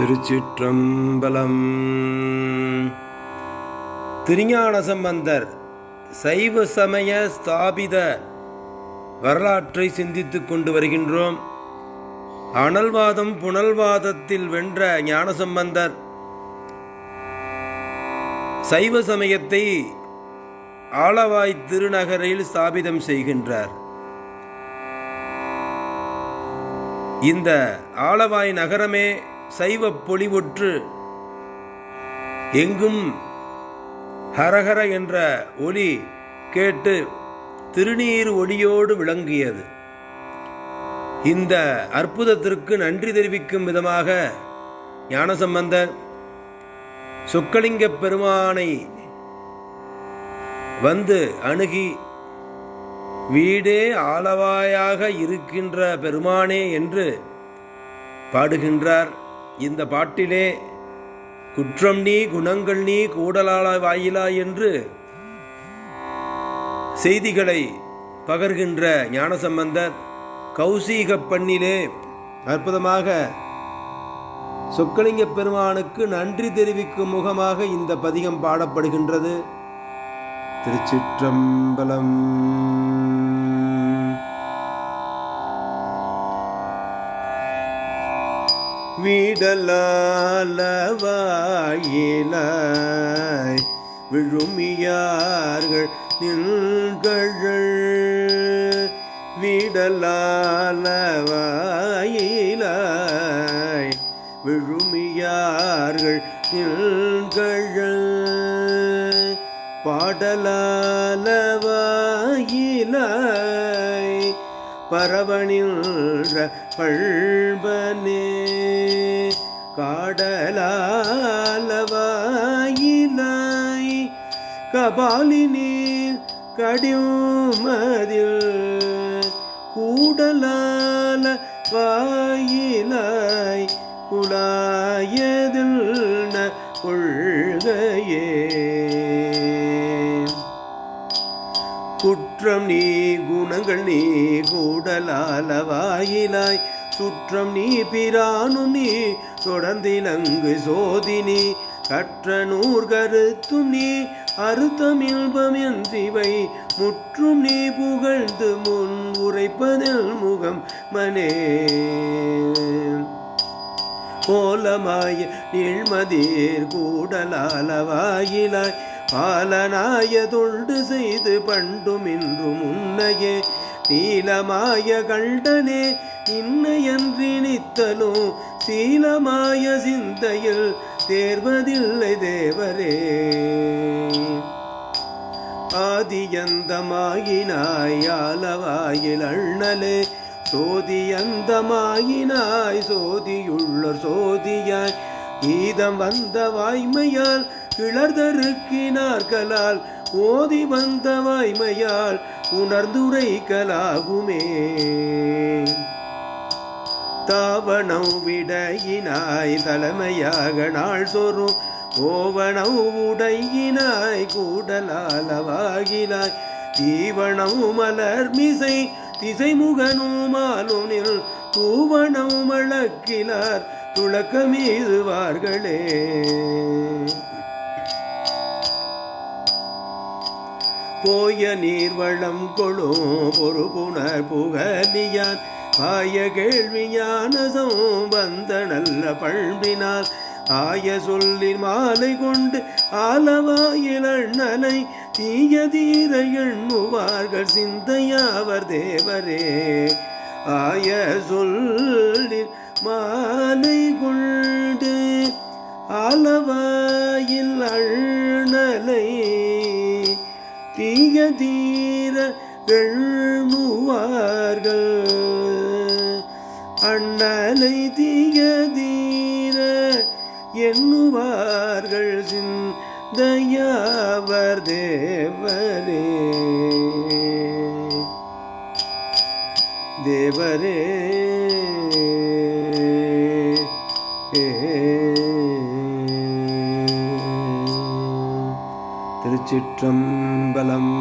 திருச்சிற்றம்பலம். திருஞான சம்பந்தர் சைவ சமய ஸ்தாபித வரலாற்றை சிந்தித்துக் கொண்டு வருகின்றோம். அனல்வாதம் புனல்வாதத்தில் வென்ற ஞானசம்பந்தர் சைவ சமயத்தை ஆளவாய் திருநகரில் ஸ்தாபிதம் செய்கின்றார். இந்த ஆளவாய் நகரமே சைவ பொலிவுற்று. எங்கும் ஹரஹர என்ற ஒலி கேட்டு திருநீர் ஒளியோடு விளங்கியது. இந்த அற்புதத்திற்கு நன்றி தெரிவிக்கும் விதமாக ஞானசம்பந்தர் சொக்கலிங்க பெருமானை வந்து அணுகி வீடே ஆளவாயாக இருக்கின்ற பெருமானே என்று பாடுகின்றார். இந்த பாட்டிலே குற்றம் நீ குணங்கள் நீ கூடலாளா வாயிலா என்று செய்திகளை பகர்கின்ற ஞானசம்பந்தர் கௌசீக பண்ணிலே அற்புதமாக சொக்கலிங்க பெருமானுக்கு நன்றி தெரிவிக்கும் முகமாக இந்த பதிகம் பாடப்படுகின்றது. திருச்சிற்றம்பலம் விடலாலவாயிலாய் விழுமியார்கள் நின்கள் விடலாலவாயிலாய் விழுமியார்கள் நின்கள் பாடலாலவாயிலாய் பரவனின்ற பழ்வனே காடலாலவாயிலாய் கபாலி நீர் கடிமதில் கூடலால வாயிலாய் குழாயதில் கொள்கையே. குற்றம் நீ குணங்கள் நீ கூடலால வாயிலாய். சுற்றம் நீ பிரானும் நீ தொடர்ந்திலங்கு சோதினி கற்ற நூர் கருத்தும் நீ அறுத்தம் இல்பம் என்றிவை. முற்றும் நீ புகழ்ந்து முன் உரைப்பதில் முகம் மனே. கோலமாய நீழ்மதீர் கூடலாலவாயிலாய் பாலனாய தொண்டு செய்து பண்டும் இன்றும் உன்னையே. நீலமாய கண்டனே இன்னையன்றி நித்தலும் சீலமாய சிந்தையில் தேர்வதில்லை தேவரே. ஆதியந்தமாயினாய் ஆலவாயில் அண்ணலே. சோதியந்தமாயினாய் சோதியுள்ள சோதியாய். கீதம் வந்த வாய்மையால் கிளர்தருக்கினார்களால் ஓதி வந்த வாய்மையால் உணர்ந்துரைக்கலாகுமே தாவணம் விடையினாய் தலைமையாக நாள் சொரும் ஓவணம் உடையினாய் கூடலாலவாகினாய் தீவணம் மலர் மிசை திசைமுகனுமாலுனில் பூவணம் வழக்கிலார் துளக்கமீதுவார்களே போய நீர்வளம் கொழும் பொறு புனர் புகலியான் ஆய கேள்வி ஞானசம் வந்த நல்ல பண்பினால். ஆய சொல்லின் மாலை கொண்டு ஆலவாயில் அண்ணனை தீய தீர எண்ணுவார்கள் சிந்தையாவர் தேவரே. ஆய சொல்லின் மாலை கொண்டு ஆலவாயில் அண்ண தீய தீர எண்ணுவார்கள் அண்ணலை தீய தீர எண்ணுவார்கள் சிந்தையாவர் தேவரே. தேவரே. திருச்சிற்றம்பலம்.